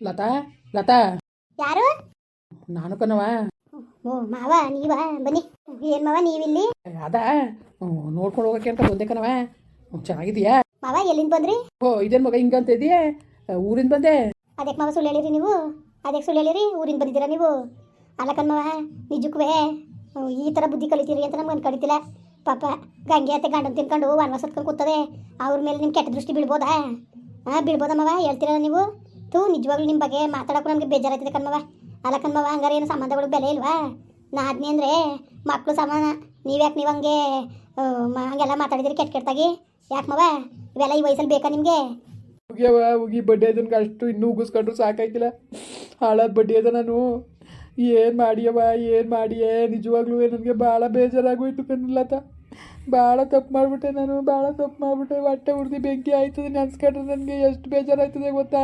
ಲತಾ ಲತಾ. ಯಾರು? ನಾನು ಕಣವ ಓ ಮಾವ ನೀವ? ಬನ್ನಿ. ಏನ್ ಮಾವ ನೀವಿಲ್ಲಿ? ಅದ ನೋಡ್ಕೊಂಡು ಹೋಗಕ್ಕೆ ಅಂತ ಬಂದೆ ಕಣವ ಹ್ಮ್, ಚೆನ್ನಾಗಿದೀಯಾ ಮಾವ ಎಲ್ಲಿಂದ ಬಂದ್ರಿ? ಓ ಇದೇನ್ ಮಗ ಹಿಂಗಂತ ಇದೆಯಾ? ಊರಿಂದ ಬಂದೆ. ಅದಕ್ಕೆ ಮಾವ ಸುಳ್ಳು ಹೇಳಿರಿ ನೀವು? ಅದಕ್ಕೆ ಸುಳ್ಳು ಹೇಳಿರಿ? ಊರಿಂದ ಬಂದಿದ್ದೀರಾ ನೀವು? ಅಲ್ಲ ಕಣ್ಮವ ನಿಜಕ್ಕೂ ಈ ಥರ ಬುದ್ಧಿ ಕಲಿತೀರಿ ಅಂತ ನಮ್ಗೆ ಅನ್ಕೊಂಡಿದ್ದಿಲ್ಲ. ಪಾಪ ಗಂಗೆ ಅತ್ತೆ ಗಂಡನ್ ತಿನ್ಕೊಂಡು ವನವಾಸ ಹೊತ್ಕೊಂಡು ಕೂತದೆ ಅವ್ರ ಮೇಲೆ ನಿಮ್ಮ ಕೆಟ್ಟ ದೃಷ್ಟಿ ಬೀಳ್ಬೋದಾ? ಹಾಂ ಬೀಳ್ಬೋದಮ್ಮವ ಮಾವ? ಹೇಳ್ತೀರಲ್ಲ ನೀವು? ತೂ ನಿಜವಾಗ್ಲೂ ನಿಮ್ಮ ಬಗ್ಗೆ ಮಾತಾಡೋಕ್ಕೂ ನಮಗೆ ಬೇಜಾರಾಯ್ತದೆ ಕಣ್ಮವ ಅಲ್ಲ ಕಣ್ಮವ ಹಂಗಾರೆ ಏನು ಸಂಬಂಧಗಳು ಬೆಲೆ ಇಲ್ವಾ? ನಾದ್ನಿ ಅಂದರೆ ಮಕ್ಕಳು ಸಮಾನ ನೀವ್ಯಾಕೆ ನೀವು ಹಂಗೆ ಹಂಗೆಲ್ಲ ಮಾತಾಡಿದಿರಿ ಕೆಟ್ಟ ಕೆಟ್ಟಾಗಿ ಯಾಕೆ ಮವ ಇವೆಲ್ಲ ಈ ವಯಸ್ಸಲ್ಲಿ ಬೇಕಾ ನಿಮಗೆ? ಉಗಿಯವ ಉಗಿ ಬಡ್ಡಿ ಅದನ್ಗೆ ಅಷ್ಟು ಇನ್ನೂ ಉಗಿಸ್ಕೊಂಡ್ರು ಸಾಕಾಯ್ತಿಲ್ಲ. ಹಾಳಾದ ಬಡ್ಡಿ ಅದ ನಾನು. ಏನು ಮಾಡಿಯವ ಏನು ಮಾಡಿಯೇ? ನಿಜವಾಗ್ಲೂ ನನಗೆ ಭಾಳ ಬೇಜಾರಾಗೋಯ್ತು ಕಣ್ಲತ. ಭಾಳ ತಪ್ಪು ಮಾಡಿಬಿಟ್ಟೆ ನಾನು ಭಾಳ ತಪ್ಪು ಮಾಡಿಬಿಟ್ಟೆ. ಹೊಟ್ಟೆ ಉರ್ದಿ ಬೆಂಕಿ ಆಯ್ತದೆ, ನೆನ್ಸ್ಕೊಂಡ್ರೆ ನನಗೆ ಎಷ್ಟು ಬೇಜಾರಾಯ್ತದೆ ಗೊತ್ತಾ?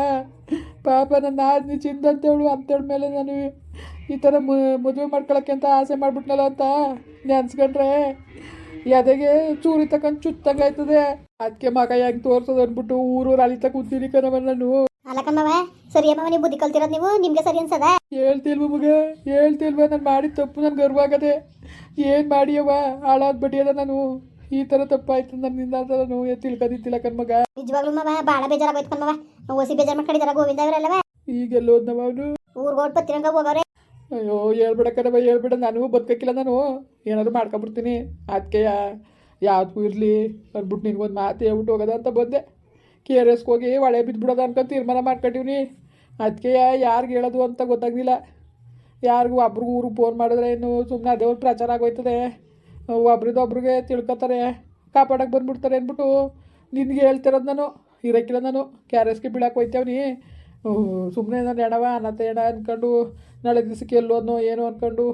ಪಾಪ ನನ್ನ ಆದ್ನಿ ಚಿಂದಂತೇಳು ಅಂತೇಳ ಮೇಲೆ ನಾನು ಈ ಥರ ಮದುವೆ ಮಾಡ್ಕೊಳಕ್ಕೆ ಅಂತ ಆಸೆ ಮಾಡ್ಬಿಟ್ನಲ್ಲ ಅಂತ ನೆನ್ಸ್ಕೊಂಡ್ರೆ ಎದೆಗೆ ಚೂರಿ ತಕೊಂಡ್ ಚುತ್ತಂಗಾಯ್ತದೆ ಅದಕ್ಕೆ ಮಗ ಹೆಂಗ್ ತೋರ್ಸೋದು ಅಂದ್ಬಿಟ್ಟು ಊರೂರು ಅಲಿತ ಕೂತೀನಿ ಕಣವ ನಾನು. ಅಲ್ಲ ಕಮ್ಮವ ಸರಿ ಅಮ್ಮವ ನೀವು ಬುದ್ಧಿ ಕಲ್ತಿರೋದು ನೀವು? ನಿಮ್ಗೆ ಸರಿ ಅನ್ಸದ? ಹೇಳ್ತಿಲ್ವ ಮಗ? ಹೇಳ್ತಿಲ್ವ? ನಾನು ಮಾಡಿದ ತಪ್ಪು ನನ್ಗೆ ಗರ್ವ ಆಗದೆ ಏನು ಮಾಡಿಯವ ಹಾಳಾದ್ ಬಡ್ಡಿ ಅದ ನಾನು. ಈ ಥರ ತಪ್ಪಾಯ್ತು ನನ್ನಿಂದ ಅಂತ ನಾನು ತಿಳ್ಕದಿತ್ತಿಲ್ಲ ಕಣ್ಮಗ ನಿಜವಾಗ್ಲೂ ಮವ ಭಾಳ ಬೇಜಾರಾಗೋಯ್ತು ಕಮ್ಮವ ಓಸಿ ಬೇಜಾರು ಮಾಡ್ಕೊಂಡಿದಾರ ಗೋವಿಂದ ಎಲ್ಲೋ ನಮ್ಮ ಅವನು? ಊರ್ಗ್ ಹೊರ್ಟ್ ಬತ್ತಿರಂಗ ಹೋಗವ್ರೆ. ಅಯ್ಯೋ ಹೇಳ್ಬಿಡ ಕಣವ ಹೇಳ್ಬಿಡ. ನನಗೂ ಬದುಕಕ್ಕಿಲ್ಲ ನಾನು. ಏನಾದ್ರು ಮಾಡ್ಕೊಂಬಿಡ್ತೀನಿ. ಅದಕ್ಕೆ ಯಾವ್ದಕ್ಕೂ ಇರಲಿ. ಅಂದ್ಬಿಟ್ಟು ನಿನ್ಗೊಂದು ಮಾತು ಹೇಳ್ಬಿಟ್ಟು ಹೋಗೋದ ಅಂತ ಬಂದೆ. ಕೆ ಆರ್ ಎಸ್ಗೆ ಹೋಗಿ ಹೊಳೆ ಬಿದ್ದುಬಿಡೋದ ಅನ್ಕೊಂಡು ತೀರ್ಮಾನ ಮಾಡ್ಕೊಂಡಿವ್ನಿ. ಅದಕ್ಕೆ ಯಾರಿಗೆ ಹೇಳೋದು ಅಂತ ಗೊತ್ತಾಗ್ಲಿಲ್ಲ. ಯಾರಿಗೂ ಒಬ್ರಿಗೂ ಊರಿಗೆ ಫೋನ್ ಮಾಡಿದ್ರೆ ಏನು ಸುಮ್ಮನೆ ಅದೇ ಒಂದು ಪ್ರಚಾರ ಆಗೋಯ್ತದೆ. ಒಬ್ರದ್ದು ಒಬ್ರಿಗೆ ತಿಳ್ಕೊತಾರೆ ಕಾಪಾಡಕ್ಕೆ ಬಂದ್ಬಿಡ್ತಾರೆ ಅಂದ್ಬಿಟ್ಟು ನಿನಗೆ ಹೇಳ್ತಿರೋದು ನಾನು ಇರೋಕ್ಕಿಲ್ಲ ನಾನು ಕೆ ಆರ್ ಎಸ್ಗೆ ಬೀಳಕ್ಕೆ ಹೋಯ್ತೇವನಿ ಸುಮ್ಮನೆ ನಾನು ಎಣವ ಅನತ ಎಣ ಅಂದ್ಕೊಂಡು ನಾಳೆ ದಿವಸಕ್ಕೆ ಎಲ್ಲೋದ್ನೋ ಏನೋ ಅಂದ್ಕೊಂಡು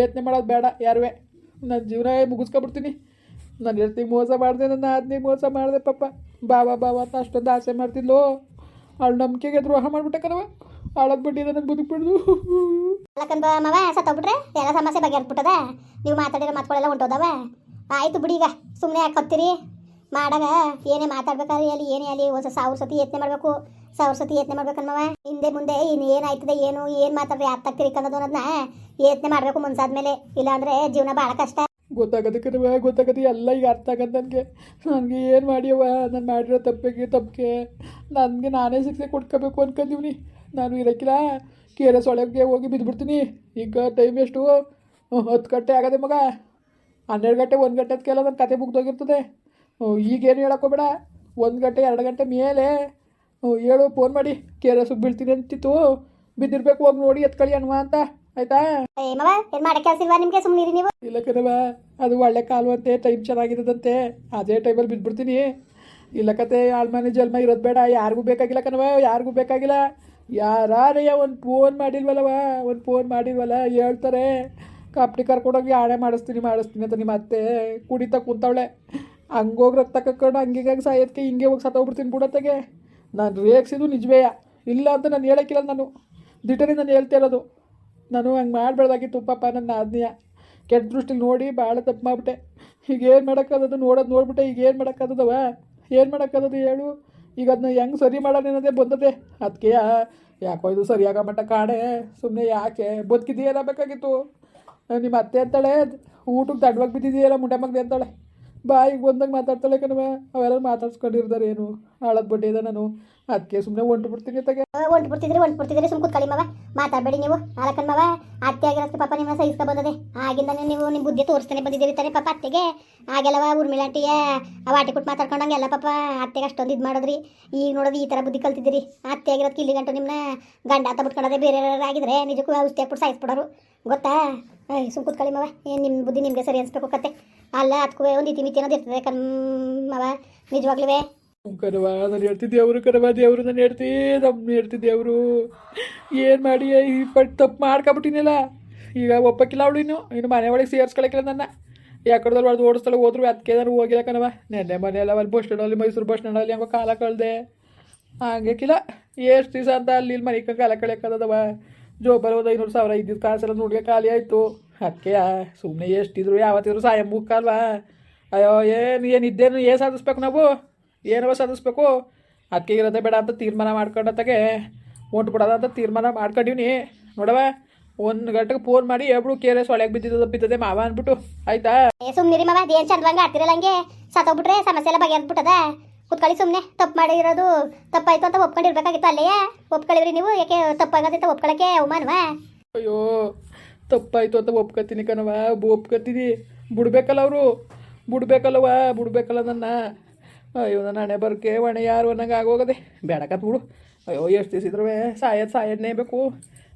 ಯೋಚನೆ ಮಾಡೋದು ಬೇಡ ಯಾರುವೆ. ನನ್ನ ಜೀವನ ಮುಗಿಸ್ಕೊಬಿಡ್ತೀನಿ. ನಾನು ಹೇಳ್ತೀನಿ ಮೋಸ ಮಾಡಿದೆ, ನನ್ನ ಆದ್ನಿ ಮೋಸ ಮಾಡಿದೆ ಪಾಪ. ಬಾಬಾ ಬಾಬಾ ಅಂತ ಅಷ್ಟೊಂದು ಆಸೆ ಮಾಡ್ತಿದ್ಲು. ಅವಳು ನಂಬಿಕೆಗೆ ದ್ರೋಹ ಮಾಡಿಬಿಟ್ಟೆ ಕಣವ ಬಡ್ಡಿ ನನಗೆ ಬದುಕ್ಬಿಡ್ದು. ಅಲ್ಲ ಕಣ್ಬ ಮವ, ಸತ್ತೋಗ್ಬಿಟ್ರೆ ಎಲ್ಲ ಸಮಸ್ಯೆ ಬಗೆಹರ್ಬಿಟ್ಟದ ನೀವು ಮಾತಾಡಿರೋ ಮಾತುಗಳೆಲ್ಲ ಹೊಂಟೋದವ ಆಯ್ತು ಬಿಡಿ ಈಗ ಸುಮ್ಮನೆ ಯಾಕೆ ಕತ್ತೀರಿ ಮಾಡಾಗ ಏನೇ ಮಾತಾಡ್ಬೇಕಾದ್ರೆ ಅಲ್ಲಿ ಏನೇ ಅಲ್ಲಿ ಒಂದು ಸಾವಿರ ಸತಿ ಯತ್ನೆ ಮಾಡಬೇಕು. ಸಾವಿರ ಸತಿ ಯತ್ನೆ ಮಾಡ್ಬೇಕನ್ನವ ಹಿಂದೆ ಮುಂದೆ ಇನ್ನು ಏನಾಯ್ತದೆ ಏನು ಏನು ಮಾತಾಡ್ರಿ ಯಾರು ತಗ್ತಿರಿ ಅನ್ನೋದು ಅನ್ನೋದನ್ನ ಯತ್ನೆ ಮಾಡಬೇಕು ಮುನ್ಸಾದ್ಮೇಲೆ, ಇಲ್ಲಾಂದ್ರೆ ಜೀವನ ಭಾಳ ಕಷ್ಟ. ಗೊತ್ತಾಗತ್ತೆ ಕಣವ ಗೊತ್ತಾಗತ್ತೆ ಎಲ್ಲ ಈಗ ಅರ್ಥ ಆಗತ್ತೆ ನನಗೆ. ನನಗೆ ಏನು ಮಾಡ್ಯವ ನಾನು ಮಾಡಿರೋ ತಪ್ಪಿಗೆ ತಪ್ಪಿಗೆ. ನನಗೆ ನಾನೇ ಶಿಕ್ಷೆ ಕೊಟ್ಕೋಬೇಕು ಅನ್ಕೊಂಡಿವ್ನಿ. ನಾನು ಇರೋಕ್ಕಿಲ್ಲ ಕೆ ಆರ್ ಎಸ್ ಒಳಗೆ ಹೋಗಿ ಬಿದ್ದುಬಿಡ್ತೀನಿ ಈಗ ಟೈಮ್ ಎಷ್ಟು? ಹತ್ತು ಗಂಟೆ ಆಗದೆ ಮಗ. ಹನ್ನೆರಡು ಗಂಟೆ, ಒಂದು ಗಂಟೆ ಅದಕ್ಕೆಲ್ಲ ನನ್ನ ಕತೆ ಮುಗ್ದೋಗಿರ್ತದೆ. ಈಗೇನು ಹೇಳಕ್ಕೋಬೇಡ ಒಂದು ಗಂಟೆ, ಎರಡು ಗಂಟೆ ಮೇಲೆ. ಹೇಳು ಫೋನ್ ಮಾಡಿ. ಕೆ ಆರ್ ಎಸ್ಗೆ ಬೀಳ್ತೀನಿ ಅಂತಿತ್ತು. ಬಿದ್ದಿರ್ಬೇಕು ಹೋಗಿ ನೋಡಿ, ಎತ್ಕೊಳ್ಳಿ ಅನ್ವಾ ಅಂತ. ಆಯ್ತಾ? ಏ ಮವ ಏನು ಮಾಡಕ್ಕೆ ಕೆಲಸ ಇಲ್ವಾ ನಿಮಗೆ ಸುಮ್ಮನಿರಿ ನೀವು. ಇಲ್ಲ ಕಣವ ಅದು ಒಳ್ಳೆ ಕಾಲು ಅಂತೆ ಟೈಮ್ ಚೆನ್ನಾಗಿರೋದಂತೆ ಅದೇ ಟೈಮಲ್ಲಿ ಬಿದ್ಬಿಡ್ತೀನಿ ಇಲ್ಲ ಕತೆ ಆಳ್ಮಾನಿ ಜಲ್ಮ ಇರೋದು ಬೇಡ. ಯಾರಿಗೂ ಬೇಕಾಗಿಲ್ಲ ಕಣವ ಯಾರಿಗೂ ಬೇಕಾಗಿಲ್ಲ. ಯಾರೇ ಒಂದು ಫೋನ್ ಮಾಡಿಲ್ವಲ್ಲವ ಒಂದು ಫೋನ್ ಮಾಡಿಲ್ವಲ್ಲ ಹೇಳ್ತಾರೆ. ಕಾಪ್ಟಿ ಕರ್ಕೊಂಡೋಗಿ ಆಣೆ ಮಾಡಿಸ್ತೀನಿ ಮಾಡಿಸ್ತೀನಿ ಅಂತ ನಿಮ್ಮ ಅತ್ತೆ ಕುಡಿತಾ ಕುಂತವಳೆ. ಹಂಗೋಗಿ ರಕ್ತ ಕಕ್ಕೊಂಡು ಹಂಗಿಗಾಗಿ ಸಾಯೋದಕ್ಕೆ ಹಿಂಗೆ ಹೋಗಿ ಸತ್ತೋಗ್ಬಿಡ್ತೀನಿ ಬಿಡತ್ತೆಗೆ ನಾನು ರೇಗ್ಸಿದ್ದು ನಿಜವೇಯ? ಇಲ್ಲ ಅಂತ ನಾನು ಹೇಳೋಕ್ಕಿಲ್ಲ ನಾನು. ದಿಟರಿ ನಾನು ಹೇಳ್ತಾ ಇರೋದು. ನಾನು ಹಂಗೆ ಮಾಡಬಾರ್ದಾಗಿತ್ತು ಪಾಪ ನನ್ನ ಆಜ್ಞೆಯ. ಕೆಟ್ಟ ದೃಷ್ಟಿಲಿ ನೋಡಿ ಭಾಳ ತಪ್ಪು ಮಾಡಿಬಿಟ್ಟೆ. ಈಗ ಏನು ಮಾಡೋಕ್ಕಾಗದು ನೋಡೋದು ನೋಡ್ಬಿಟ್ಟೆ, ಈಗ ಏನು ಮಾಡೋಕ್ಕಾಗದವ ಏನು ಮಾಡೋಕ್ಕಾಗದು ಹೇಳು? ಈಗ ಅದನ್ನ ಹೆಂಗೆ ಸರಿ ಮಾಡೋಣ ಅನ್ನೋದೇ ಬಂದದೆ ಅದಕ್ಕೆ ಯಾಕೋ ಇದು ಸರಿಯಾಗ ಮಟ್ಟ ಕಾಡೆ ಸುಮ್ಮನೆ ಯಾಕೆ? ಬದುಕಿದೆಯಲ್ಲ ಬೇಕಾಗಿತ್ತು. ನಿಮ್ಮ ಅತ್ತೆ ಅಂತಾಳೆ, ಊಟಕ್ಕೆ ದಡ್ವಾಗಿ ಬಿದ್ದಿದೆಯಲ್ಲ ಮುಂಡೆ ಮಗ್ದೆ ಅಂತಾಳೆ. ಬಾಯಿಗೆ ಬಂದಾಗ ಮಾತಾಡ್ತಾಳೆ ಕಣವ ಅವೆಲ್ಲ ಮಾತಾಡ್ಸ್ಕೊಂಡಿರ್ತಾರೆ ಏನು? ಹಾಳದ ಬಡ್ಡಿ ಇದೆ ನಾನು. ಅದಕ್ಕೆ ಸುಮ್ಮನೆ ಹೊಂಟು ಬಿಡ್ತೀನಿ ತಗೆ. ಒಂಟು ಬಿಡ್ತಿದ್ರಿ ಒಂಟು ಬಿಡ್ತಿದ್ರಿ, ಸುಮ್ ಕೂತ್ಕೊಳ್ಳಿ ಮಾವ. ಮಾತಾಡಬೇಡಿ ನೀವು. ನಾಲ್ಕನ್ ಮಾವ, ಅತ್ತೆ ಆಗಿರೋದಕ್ಕೆ ಪಾಪ ನಿಮ್ಮ ಸಹಿಸ್ಕೊ ಬಂದದೆ. ಆಗಿಂದಾನೆ ನೀವು ನಿಮ್ಮ ಬುದ್ಧಿ ತೋರಿಸ್ತಾನೆ ಬಂದಿದ್ದೀರಿ ತಾನೆ ಪಾಪ ಅತ್ತೆಗೆ. ಆಗೆಲ್ಲವ ಉರ್ಮಿಳಾಂಟಿಯ ವಾಟಿ ಕೊಟ್ಟು ಮಾತಾಡ್ಕೊಂಡಂಗೆ ಎಲ್ಲ ಪಾಪ ಅತ್ತೆಗೆ ಅಷ್ಟೊಂದು ಇದು ಮಾಡಿದ್ರಿ. ಈಗ ನೋಡೋದು ಈ ಥರ ಬುದ್ಧಿ ಕಲ್ತಿದ್ದೀರಿ. ಅತ್ತೆ ಆಗಿರೋದಕ್ಕೆ ಇಲ್ಲಿ ಗಂಟು ನಿಮ್ಮನ್ನ ಗಂಡ ಅಂತ ಬಿಟ್ಕೊಂಡದೆ ಬೇರೆ ಆಗಿದ್ರೆ ನಿಜಕ್ಕೂ ಔಷಧಿ ಹಾಕ್ಬಿಟ್ಟು ಸಾಯಿಸ್ಬಿಡೋರು. ಗೊತ್ತಾ? ಸುಮ್ ಕೂತ್ಕೊಳ್ಳಿ ಮಾವ. ಏನು ನಿಮ್ಮ ಬುದ್ಧಿ ನಿಮಗೆ ಸರಿ ಅನ್ಸ್ಬೇಕು ಕತೆ ಅಲ್ಲ ಅದಕ್ಕೂ ಒಂದು ಇತಿ ಮಿತಿ ಅನ್ನೋದು ಇರ್ತದೆ ಕಣ್ ಮಾವ. ನಿಜವಾಗ್ಲೂ ಕರವ ನಾನು ಹೇಳ್ತಿದ್ದೆ ಅವರು ಕರವ ದೇವರು ನಾನು ಹೇಳ್ತಿ ನಮ್ಮ ಹೇಳ್ತಿದ್ದೆ ಅವರು ಏನು ಮಾಡಿ ಈ ಪಟ್ಟು ತಪ್ಪು ಮಾಡ್ಕೊಬಿಟ್ಟಿನಿಲ್ಲ. ಈಗ ಒಪ್ಪಕ್ಕಿಲ್ಲ ಅವಳು ಇನ್ನು. ಇನ್ನು ಮನೆ ಒಳಗೆ ಸೇರಿಸ್ಕೊಳಕ್ಕಿಲ್ಲ ನನ್ನ. ಯಾಕಡ್ದಲ್ಲಿ ಹೊಡೆದು ಓಡಿಸ್ತಾಳೆ ಹೋದ್ರು, ಅದಕ್ಕೆ ನಾನು ಹೋಗಿಲ್ಲ ಕಣವ ನೆನ್ನೆ ಮನೆಯಲ್ಲ ಅಲ್ಲಿ ಬಸ್ ಸ್ಟ್ಯಾಂಡಲ್ಲಿ ಮೈಸೂರು ಬಸ್ ಸ್ಟ್ಯಾಂಡಲ್ಲಿ ಹೆಂಗೋ ಕಾಲ ಕಳ್ದೆ. ಹಂಗಕ್ಕಿಲ್ಲ ಎಷ್ಟು ದಿವಸ ಅಂತ ಅಲ್ಲಿ ಇಲ್ಲಿ ಮನೆ ಕಾಲ ಕಳಿಯಕ್ಕದವ ಜೋ ಒಂದು ಐನೂರು ಸಾವಿರ ಇದ್ದಿದ್ದು ಕಾಸೆಲ್ಲ ನೋಡಿಗೆ ಖಾಲಿ ಆಯಿತು. ಅದಕ್ಕೆ ಸುಮ್ಮನೆ ಎಷ್ಟಿದ್ರು ಯಾವತ್ತಿದ್ರು ಸಾಯ ಮುಕ್ಕಲ್ವಾ. ಅಯ್ಯೋ, ಏನು ಏನಿದ್ದೇನು ಏನು ಸಾಧಿಸ್ಬೇಕು ನಾವು? ಏನವ ಸಾಧಿಸ್ಬೇಕು ಅದಕ್ಕೆ ಇರೋದೇ ಬೇಡ ಅಂತ ತೀರ್ಮಾನ ಮಾಡ್ಕೊಂಡತ್ತಾಗೆ ಓಟ್ ಬಿಡೋದ ಅಂತ ತೀರ್ಮಾನ ಮಾಡ್ಕೊಂಡಿವ್ನಿ. ನೋಡವ ಒಂದು ಗಂಟೆಗೆ ಫೋನ್ ಮಾಡಿ ಎಬ್ರು ಕೇರೆ ಒಳಗೆ ಬಿದ್ದಿದ್ದು ಬಿದ್ದದೆ ಮಾವ ಅಂದ್ಬಿಟ್ಟು. ಆಯ್ತಾ? ಏ ಮಾವ ಅದೇನು ಚಂದ್ರಂಗ ಆಡ್ತಿರಲ್ಲ ಹಂಗೆ. ಸತ್ತೋಗ್ಬಿಟ್ರೆ ಸಮಸ್ಯೆ ಎಲ್ಲ ಬಗೆಹರ್ಬಿಟ್ಟದ ಕುತ್ಕೊಳ್ಳಿ ಸುಮ್ಮನೆ ತಪ್ಪು ಮಾಡಿರೋದು ತಪ್ಪಾಯ್ತು ಅಂತ ಒಪ್ಕೊಂಡಿರ್ಬೇಕಾಗಿತ್ತು ಅಲ್ಲೇ ಒಪ್ಕೊಳ್ಳಿವ್ರಿ ನೀವು ಯಾಕೆ ತಪ್ಪಾಗತ್ತೆ ಒಪ್ಕೊಳ್ಳೋಕೆ ಅವಮಾನವಾ? ಅಯ್ಯೋ ತಪ್ಪಾಯ್ತು ಅಂತ ಒಪ್ಕೊತೀನಿ ಕಣವ ಒಪ್ಕೊತೀನಿ. ಬಿಡ್ಬೇಕಲ್ಲ ಅವರು. ಬಿಡ್ಬೇಕಲ್ಲವ ಬಿಡ್ಬೇಕಲ್ಲ ನನ್ನ. ಅಯ್ಯೋ, ನನ್ನ ಹಣೆ ಬರ್ಕೆ ಹೊಣೆ ಯಾರು ಅನ್ನಂಗೆ ಆಗೋಗದೆ. ಬೇಡಕತ್ ಬಿಡು. ಅಯ್ಯೋ, ಎಷ್ಟು ದಿವಸ ಸಾಯೋದು ಸಾಯೋದನ್ನೇ ಬೇಕು.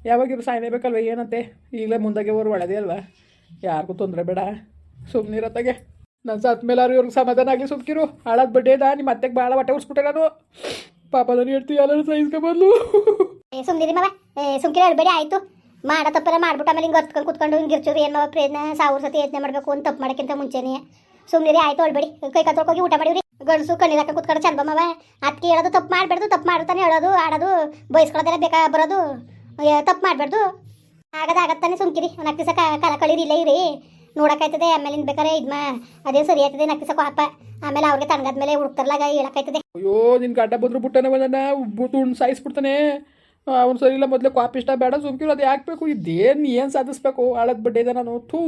ಇವ್ರು ಸಾಯನೇ ಬೇಕಲ್ವ, ಏನಂತೆ? ಈಗಲೇ ಮುಂದಾಗೆ ಅವ್ರು ಒಳ್ಳೆದೇ ಅಲ್ವಾ? ಯಾರಿಗೂ ತೊಂದರೆ ಬೇಡ. ಸುಮ್ಮನಿರತ್ತಾಗೆ ನನ್ನ ಸತ್ ಮೇಲೆ ಇವ್ರಿಗೆ ಸಮಾಧಾನ ಆಗಲಿ ಸುಮ್ಕಿರು. ಹಾಳಾದ ಬಡ್ಡೇದ ನಿಮ್ಮ ಅತ್ತೆಗೆ ಭಾಳ ಹೊಟ್ಟೆ ಉಡ್ಸ್ಬಿಟ್ಟೆ ನಾನು. ಪಾಪ ನಾನು ಹೇಳ್ತೀವಿ ಎಲ್ಲರೂ ಸಹಿಸ್ಕೊಬಂದು ಏ, ಸುಮ್ನಿರಿ ಮವ. ಸುಮ್ಕಿರಿ ಹೇಳ್ಬೇಡಿ ಆಯ್ತು. ಮಾಡ ತಪ್ಪೆಲ್ಲ ಮಾಡ್ಬಿಟ್ಟು ಆಮೇಲೆ ಹಿಂಗೆ ಹೊತ್ಕೊಂಡು ಕುತ್ಕೊಂಡು ಹಿಂಗೆ ಇರ್ಚೋದು ಏನು ಪ್ರಯತ್ನ? ಸಾವಿರ ಸತಿ ಯತ್ನ ಮಾಡಬೇಕು ಅಂತ ತಪ್ಪು ಮಾಡೋಕ್ಕಿಂತ ಮುಂಚೆನೇ. ಸುಮ್ಮನಿರಿ ಆಯ್ತು ಹೇಳ್ಬೇಡಿ ಕೈ ಹೋಗಿ ಊಟ ಮಾಡಿವ್ರಿ ಗಂಡಸು ಕಣ್ಣೀರ್ ಕೂತ್ಕೊಂಡು ಚಂದ ಮಾವ ಅದಕ್ಕೆ ಹೇಳೋದು ತಪ್ಪು ಮಾಡಬಾರ್ದು ತಪ್ಪು ಮಾಡ್ತಾನೆ ಹೇಳೋದು, ಆಡೋದು ಬಯಸ್ಕೊಳ್ಳೋದೆಲ್ಲ ಬೇಕಾ ಬರೋದು. ತಪ್ಪು ಮಾಡಬಾರ್ದು ಆಗದ ಆಗತ್ತಾನೆ ಸುಮ್ಕಿರಿ. ನಾಲ್ಕು ದಿವಸ ಕಾಲ ಕಳೀರಿ, ಇಲ್ಲ ಇರಿ. ನೋಡೋಕ್ಕಾಯ್ತದೆ ಆಮೇಲೆ ಬೇಕಾರೆ ಇದು ಮಾ ಅದೇ ಸರಿ ಆಯ್ತದೆ ನಾಲ್ಕು ದಿವಸ ಪಾಪ ಆಮೇಲೆ ಅವ್ರಿಗೆ ತಣ್ಣಗಾದ್ಮೇಲೆ ಹುಡುಕ್ತಾರಲ್ಲ ಹೇಳೋಕ್ಕಾಯ್ತದೆ. ಅಯ್ಯೋ, ನಿನ್ ಗಡ್ಡ ಬಂದ್ರು ಬಿಟ್ಟನೆ ಒಂದನ್ನ ತುಂಡು ಸಾಯಿಸ್ಬಿಡ್ತಾನೆ. ಅವ್ನು ಸರಿ ಇಲ್ಲ, ಮೊದಲೇ ಕಾಪಿ ಇಷ್ಟ ಬೇಡ, ಸುಮ್ಕಿರು, ಅದು ಯಾಕೆ ಬೇಕು? ಇದೇನು, ಏನು ಸಾಧಿಸ್ಬೇಕು? ಆಳದ ಬಡ್ಡೆ ಇದೆ ನಾನು. ಥೂ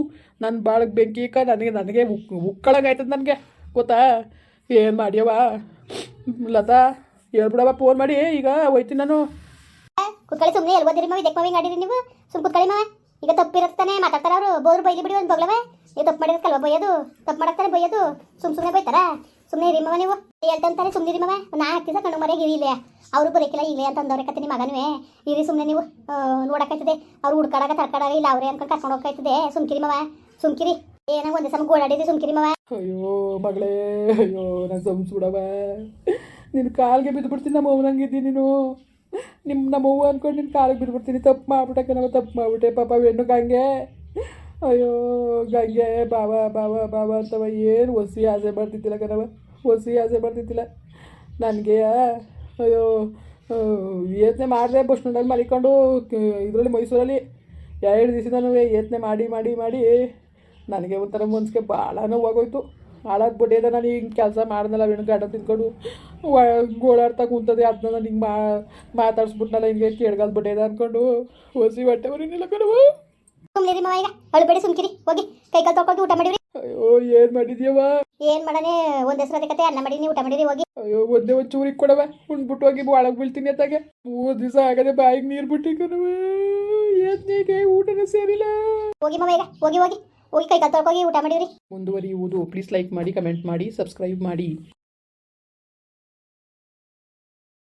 ನನ್ನ ಬಾಳಕ್ಕೆ ಬೆಂಕಿ ಇಕ್ಕ ನನಗೆ ನನಗೆ ಉಕ್ ಆಯ್ತದೆ ನನಗೆ. ಗೊತ್ತಾ? ಏನು ಮಾಡ್ಯವ ಲತಾ ಹೇಳ್ಬಿಡವ ಫೋನ್ ಮಾಡಿ, ಈಗ ಹೋಯ್ತೀನಿ ನಾನು. ಕುತ್ಕೊಳ್ಳಿ ಸುಮ್ಮನೆ ಎಲ್ಲಿ ಓದಿರಿ ಮಾವಿ? ಇದಕ್ಕೆ ಮಾವಿ ನೀವು? ಸುಮ್ ಕುತ್ಕೊಳ್ಳಿ ಮಾವ. ಈಗ ತಪ್ಪಿರುತ್ತಾನೆ ಮಾತಾಡ್ತಾರ ಅವರು. ಬೋರ್ ಬೈಲಿ ಬಿಡಿ ಒಂದು ಬಗ್ಲವೇ. ನೀವು ತಪ್ಪು ಮಾಡಿರ್ತಲ್ವ ಬೈಯೋದು? ತಪ್ಪು ಮಾಡಾಕ್ತಾರೆ ಬೈಯೋದು? ಸುಮ್ ಸುಮ್ಮನೆ ಬೈತಾರ? ಸುಮ್ಮನೆ ಇರಿ ಮಾವ ನೀವು. ಹೇಳ್ತಂತಾನೆ ಸುಮ್ಮನೆ ಇರಿ ಮಾವ. ನಾ ದಿವಸ ಕಣ್ಣು ಮರೆಗೆ ಇರಿ ಇಲ್ಲೇ. ಅವರು ಬರೋಕಿಲ್ಲ ಇಲ್ಲೇ ಅಂತ ಅಂದವ್ರೆ ಕತ್ತೆ ನಿಮ್ಮ ಮಗನೂ ಇರಿ ಸುಮ್ಮನೆ ನೀವು. ನೋಡಕ್ಕಾಯ್ತದೆ ಅವ್ರು ಹುಡ್ಕಾಡಾಗ ತರ್ಕಾಡಾಗ ಇಲ್ಲ ಅವರೇ ಅನ್ಕೊಂಡು ಕರ್ಕೊಂಡು ಹೋಗ್ತಾಯ್ತದೆ ಸುಮ್ಕಿರಿ ಮವ. ಸುಮ್ಕಿರಿ. ಏನೋ ಒಂದೇ ಸಮ ಗೋಳಾಡಿದ್ರಿ ಸುಮ್ಕಿರಿ ಮವ ಅಯ್ಯೋ ಮಗಳೇ, ಅಯ್ಯೋ ನಾನು ಸಂಸ್ಬಿಡವ. ನಿನ್ನ ಕಾಲ್ಗೆ ಬಿದ್ದು ಬಿಡ್ತೀನಿ ನಮ್ಮ ಅವ್ವಂಗಿದ್ದೀನಿ ನೀನು. ನಿಮ್ಮ ನಮ್ಮ ಅವ್ವ ಅನ್ಕೊಂಡು ನಿನ್ನ ಕಾಲಿಗೆ ಬಿದ್ದು ಬಿಡ್ತೀನಿ. ತಪ್ಪು ಮಾಡ್ಬಿಟ್ಟಕ್ಕೆ ನಾವು ತಪ್ಪು ಮಾಡ್ಬಿಟ್ಟೆ, ಪಾಪ ಹೆಣ್ಣು ಗಂಗೆ. ಅಯ್ಯೋ ಗಂಗೆ, ಬಾವ ಬಾವ ಬಾವ ಅಂತವ ಏನು ಹೊಸಿ ಆಸೆ ಬರ್ತಿದ್ದಿಲ್ಲ ಕಣವ ಹೊಸಿ ಆಸೆ ಬರ್ತಿದ್ದಿಲ್ಲ ನನಗೆ, ಅಯ್ಯೋ ಯೋಚನೆ ಮಾಡಿದೆ ಬಸ್ ಸ್ಟ್ಯಾಂಡಲ್ಲಿ ಮಲಿಕೊಂಡು ಇದರಲ್ಲಿ ಮೈಸೂರಲ್ಲಿ. ಎರಡು ದಿವಸದೂ ಯೋಚನೆ ಮಾಡಿ ಮಾಡಿ ಮಾಡಿ ನನಗೆ ಒಂಥರ ಮನ್ಸಿಗೆ ಭಾಳ ನೋವಾಗೋಯ್ತು. ಹಾಳಾಗಿ ಬಿಟ್ಟಿದೆ ನಾನು ಹಿಂಗೆ ಕೆಲಸ ಮಾಡ್ದಲ್ಲ ಗಾಡ ತಿನ್ಕೊಂಡು ಗೋಳಾಡ್ತಾ ಕುಂತದೆ ಅದನ್ನ ನಾನು ಹಿಂಗೆ ಮಾ ಮಾತಾಡ್ಸ್ಬಿಟ್ನಲ್ಲ ಹಿಂಗೆ ಕೇಳ್ಗಾಲ್ ಬಿಟ್ಟಿದೆ ಅಂದ್ಕೊಂಡು ಹೊಸಿ ಹೊಟ್ಟೆ ಬರೀನಿಲ್ಲ ಕಣವು ಮವ ಈಗ ಅಳಬೇಡಿ ಸುಮ್ಕಿರಿ ಹೋಗಿ. ಕೈ ಕಾಲು ತೊಳ್ಕೊಂಡು ಊಟ ಮಾಡಿರಿ ಅಯ್ಯೋ ಏನು ಮಾಡಿದ್ಯವ ಏನ್ ಮಾಡನೆ ಒಂದ್ ಹೆಸರು ಕತೆ ಅನ್ನ ಮಾಡಿ ನೀವು ಊಟ ಮಾಡಿರಿ ಹೋಗಿ. ಅಯ್ಯೋ ಒಂದೇ ಒಂದು ಚೂರಿಗೆ ಕೊಡವ ಉಂಡ್ಬಿಟ್ಟು ಹೋಗಿ ಒಳಗೆ ಬೀಳ್ತೀನಿ ಅತ್ತಾಗೆ. ಮೂರು ದಿವಸ ಆಗದೆ ಬಾಯಿಗೆ ನೀರು ಬಿಟ್ಟಿ ಕಣವ ಏತ್ನೇಗೆ ಊಟನೇ ಸೇರಿಲ್ಲ. ಹೋಗಿ ಮಾವ ಈಗ ಹೋಗಿ ಹೋಗಿ. ಹೋಗಿ ಕೈ ಕಾಲು ಊಟ ಮಾಡಿರಿ ಮುಂದುವರಿಯುವುದು ಪ್ಲೀಸ್ ಲೈಕ್ ಮಾಡಿ ಕಮೆಂಟ್ ಮಾಡಿ ಸಬ್ಸ್ಕ್ರೈಬ್ ಮಾಡಿ.